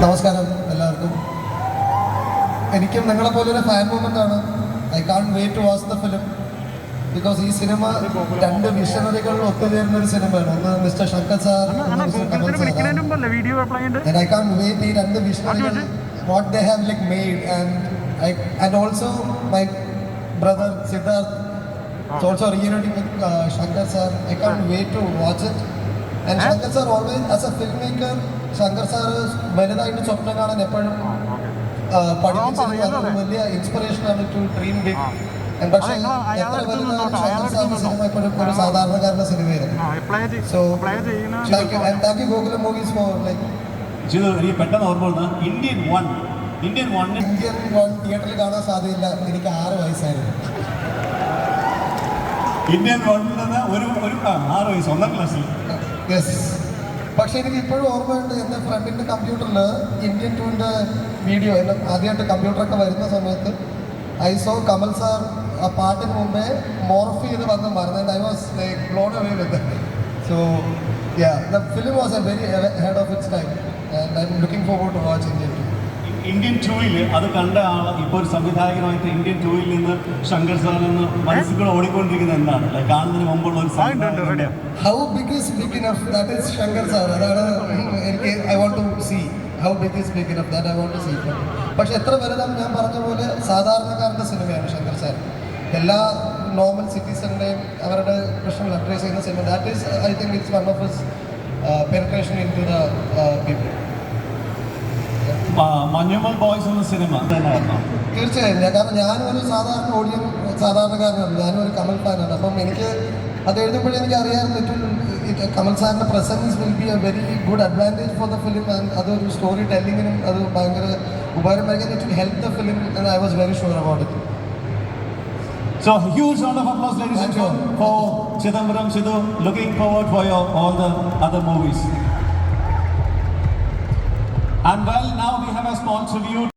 നമസ്കാരം എല്ലാവർക്കും. എനിക്കും നിങ്ങളെ പോലൊരു ഫാൻ മൂമെന്റ് ആണ്. I can't wait was the film because ഈ സിനിമ രണ്ട് മിഷണറികളിലും ഒത്തുചേരുന്ന ഒരു സിനിമയാണ് ഒന്ന് mister Shankar sir I can't wait ഈ രണ്ട് മിഷണറികൾ what they have like made and I and also my brother Siddharth also reunite Shankar sir I can't wait to watch it and Shankar sir always as a film maker Shankar sir വലുതായിട്ട് സ്വപ്നം കാണാൻ എപ്പോഴും പഠിപ്പിച്ചത് വലിയ inspiration ആണ് to dream big പക്ഷേ എത്ര വലുതായിട്ട് ശങ്കർ സാറിന്റെ സിനിമ ഒരു സിനിമയായിരുന്നു എനിക്ക് പെട്ടെന്ന് ഓർമ്മ വന്ന ഇന്ത്യൻ വൺ ഇന്ത്യൻ വണ്ണിൽ ഇന്ത്യൻ വൺ തിയേറ്ററിൽ കാണാൻ സാധ്യതയില്ല. എനിക്ക് ആറ് വയസ്സായിരുന്നു. ഇന്ത്യൻ വണ്ണിൽ നിന്ന് ഒരു ഒരു ആ, ആറ് വയസ്സ് ഒന്നാം ക്ലാസ്സിൽ യെസ് പക്ഷെ എനിക്ക് ഇപ്പോഴും ഓർമ്മയുണ്ട് എന്റെ ഫ്രണ്ടിന്റെ കമ്പ്യൂട്ടറിൽ ഇന്ത്യൻ ടൂവിന്റെ വീഡിയോ എല്ലാം ആദ്യമായിട്ട് കമ്പ്യൂട്ടറൊക്കെ വരുന്ന സമയത്ത് ഐ സോ കമൽ സാർ ആ പാട്ടിന് മുമ്പേ മോർഫ് ചെയ്ത് വന്ന് മറന്നത് I was like blown away with so yeah the film was a very head of its time and I'm looking forward to watch Indian two Indian ടൂയിൽ അത് കണ്ട ആൾ ഇപ്പോൾ ഒരു സംവിധായകനായിട്ട് ഇന്ത്യൻ ടൂയിൽ നിന്ന് ശങ്കർ സാറിൽ നിന്ന് മനസ്സുകൾ ഓടിക്കൊണ്ടിരിക്കുന്നത് എന്താണ്? കാണുന്നതിന് മുമ്പുള്ള ഒരു how big is big enough that is Shankar sir അതാണ് എനിക്ക് I want to see how big is big enough that I want to see പക്ഷെ എത്ര വലുതാണ് ഞാൻ പറഞ്ഞ പോലെ സാധാരണക്കാരന്റെ സിനിമയാണ് ശങ്കർ സാർ എല്ലാ നോർമൽ സിറ്റിസണിന്റെയും അവരുടെ പ്രശ്നങ്ങൾ അഡ്രസ് ചെയ്യുന്ന cinema that is I think it's one of his penetration into the people Manjummel Boys എന്ന സിനിമ. തീർച്ചയായും. കാരണം ഞാനും ഒരു സാധാരണ ഓഡിയൻ സാധാരണക്കാരനാണ്. ഞാനും ഒരു കമൽ ഫാനാണ്. അപ്പം എനിക്ക് അത് എഴുതുമ്പോഴേ എനിക്ക് അറിയാൻ പറ്റും. കമൽ സാറിന്റെ presence will be a very good advantage for the film and അതൊരു സ്റ്റോറി ടെല്ലിങ്ങിനും അത് ഭയങ്കര ഉപകാരമായിരിക്കും. It help the film and I was very sure about it So huge round of applause, ladies and gentlemen, for Chidambaram Sidhu. Looking forward for your all the other movies. And well, now we have a small tribute.